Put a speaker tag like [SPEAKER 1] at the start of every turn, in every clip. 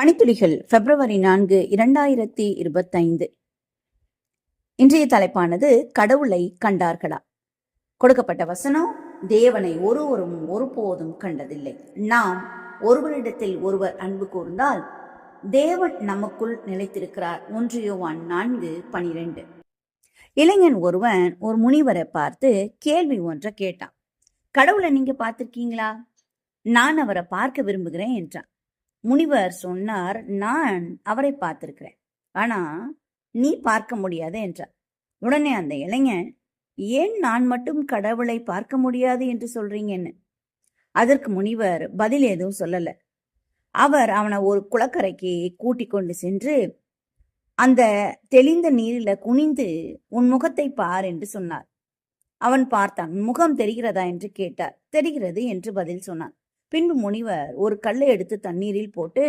[SPEAKER 1] பனித்துளிகள் பிப்ரவரி நான்கு இரண்டாயிரத்தி இருபத்தைந்து. இன்றைய தலைப்பானது கடவுளை கண்டார்களா? கொடுக்கப்பட்ட வசனம் தேவனை ஒருவரும் ஒருபோதும் கண்டதில்லை. நாம் ஒருவரிடத்தில் ஒருவர் அன்பு கூர்ந்தால் தேவன் நமக்குள் நிலைத்திருக்கிறார். ஒன்று யோவான் நான்கு பனிரெண்டு. இளைஞன் ஒருவன் ஒரு முனிவரை பார்த்து கேள்வி ஒன்றை கேட்டான். கடவுளை நீங்க பார்த்திருக்கீங்களா? நான் அவரை பார்க்க விரும்புகிறேன் என்றான். முனிவர் சொன்னார் நான் அவரை பார்த்திருக்கிறேன். ஆனா நீ பார்க்க முடியாது என்றார். உடனே அந்த இளைஞன் ஏன் நான் மட்டும் கடவுளை பார்க்க முடியாது என்று சொல்றீங்கன்னு? அதற்கு முனிவர் பதில் எதுவும் சொல்லல. அவர் அவனை ஒரு குளக்கரைக்கு கூட்டி கொண்டு சென்று அந்த தெளிந்த நீரில குனிந்து உன் முகத்தை பார் என்று சொன்னார். அவன் பார்த்தான். முகம் தெரிகிறதா? என்று கேட்டார். தெரிகிறது என்று பதில் சொன்னான். பின்பு முனிவர் ஒரு கல்லை எடுத்து தண்ணீரில் போட்டு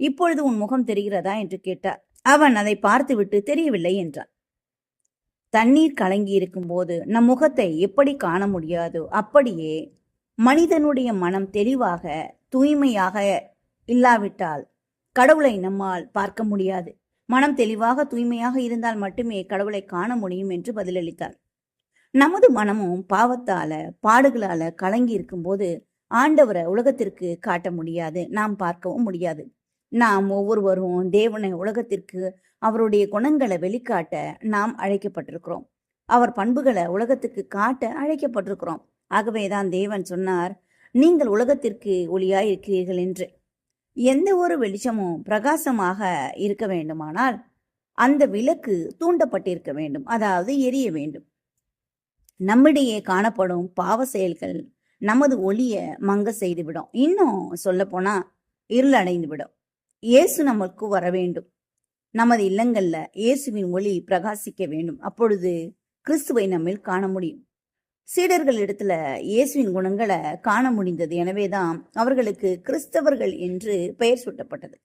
[SPEAKER 1] இப்பொழுது உன் முகம் தெரிகிறதா? என்று கேட்டார். அவன் அதை பார்த்துவிட்டு தெரியவில்லை என்றான். தண்ணீர் கலங்கி இருக்கும்போது நம் முகத்தை எப்படி காண முடியாதோ? அப்படியே மனிதனுடைய மனம் தெளிவாக தூய்மையாக இல்லாவிட்டால் கடவுளை நம்மால் பார்க்க முடியாது. மனம் தெளிவாக தூய்மையாக இருந்தால் மட்டுமே கடவுளை காண முடியும் என்று பதிலளித்தார். நமது மனமும் பாவத்தால பாடுகளால கலங்கி இருக்கும்போது ஆண்டவரை உலகத்திற்கு காட்ட முடியாது நாம் பார்க்கவும் முடியாது. நாம் ஒவ்வொருவரும் தேவனை உலகத்திற்கு அவருடைய குணங்களை வெளிக்காட்ட நாம் அழைக்கப்பட்டிருக்கிறோம். அவர் பண்புகளை உலகத்துக்கு காட்ட அழைக்கப்பட்டிருக்கிறோம். ஆகவேதான் தேவன் சொன்னார் நீங்கள் உலகத்திற்கு ஒளியாய் இருக்கிறீர்கள் என்று. எந்த ஒரு வெளிச்சமும் பிரகாசமாக இருக்க வேண்டுமானால் அந்த விளக்கு தூண்டப்பட்டிருக்க வேண்டும் அதாவது எரிய வேண்டும். நம்மிடையே காணப்படும் பாவ செயல்கள் நமது ஒளியை மங்க செய்துவிடும். இன்னும் சொல்ல போனா இருள் அடைந்து விடும். இயேசு நமக்கு வர வேண்டும். நமது இல்லங்கள்ல இயேசுவின் ஒளி பிரகாசிக்க வேண்டும். அப்பொழுது கிறிஸ்துவை நம்மில் காண முடியும். சீடர்கள் இடத்துல இயேசுவின் குணங்களை காண முடிந்தது எனவேதான் அவர்களுக்கு கிறிஸ்தவர்கள் என்று பெயர் சூட்டப்பட்டது.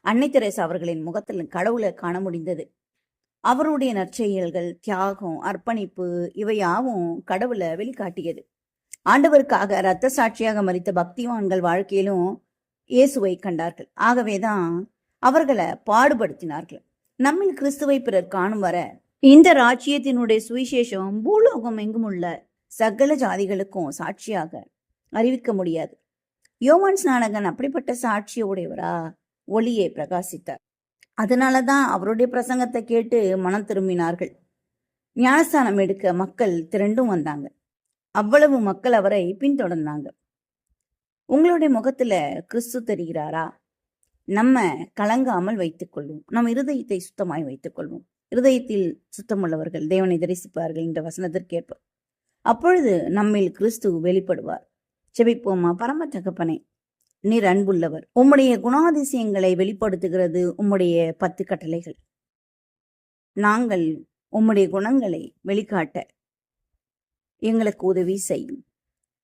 [SPEAKER 1] அன்னை தெரேசா அவர்களின் முகத்தில் கடவுளை காண முடிந்தது. அவருடைய நற்செயல்கள் தியாகம் அர்ப்பணிப்பு இவையாவும் கடவுளை வெளிக்காட்டியது. ஆண்டவருக்காக இரத்த சாட்சியாக மறித்த பக்திவான்கள் வாழ்க்கையிலும் இயேசுவை கண்டார்கள். ஆகவேதான் அவர்களை பாடுபடுத்தினார்கள். நம்மில் கிறிஸ்துவை பிறர் காணும் வர இந்த ராஜ்யத்தினுடைய சுவிசேஷம் பூலோகம் எங்கும் உள்ள சகல ஜாதிகளுக்கும் சாட்சியாக அறிவிக்க முடியாது. யோவான் ஸ்நானகன் அப்படிப்பட்ட சாட்சிய உடையவரா? ஒளியை பிரகாசித்தார். அதனால தான் அவருடைய பிரசங்கத்தை கேட்டு மனம் திரும்பினார்கள். ஞானஸ்தானம் எடுக்க மக்கள் திரண்டும் வந்தாங்க. அவ்வளவு மக்கள் அவரை பின்தொடர்ந்தாங்க. உங்களுடைய முகத்துல கிறிஸ்து தெரிகிறாரா? நம்ம கலங்காமல் வைத்துக் கொள்வோம். நம் இருதயத்தை சுத்தமாய் வைத்துக் கொள்வோம். இருதயத்தில் சுத்தமுள்ளவர்கள் தேவனை தரிசிப்பார்கள் என்ற வசனத்திற்கேற்ப. அப்பொழுது நம்மில் கிறிஸ்து வெளிப்படுவார். செபிப்போமா பரம தகப்பனே நீர் அன்புள்ளவர். உம்முடைய குணாதிசயங்களை வெளிப்படுத்துகிறது உம்முடைய பத்து கட்டளைகள் நாங்கள் உம்முடைய குணங்களை வெளிக்காட்ட எங்களுக்கு உதவி செய்யும்.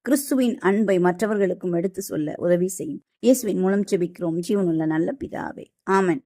[SPEAKER 1] கிறிஸ்துவின் அன்பை மற்றவர்களுக்கும் எடுத்து சொல்ல உதவி செய்யும். இயேசுவின் மூலம் செபிக்கிறோம் ஜீவனுள்ள நல்ல பிதாவே. ஆமன்.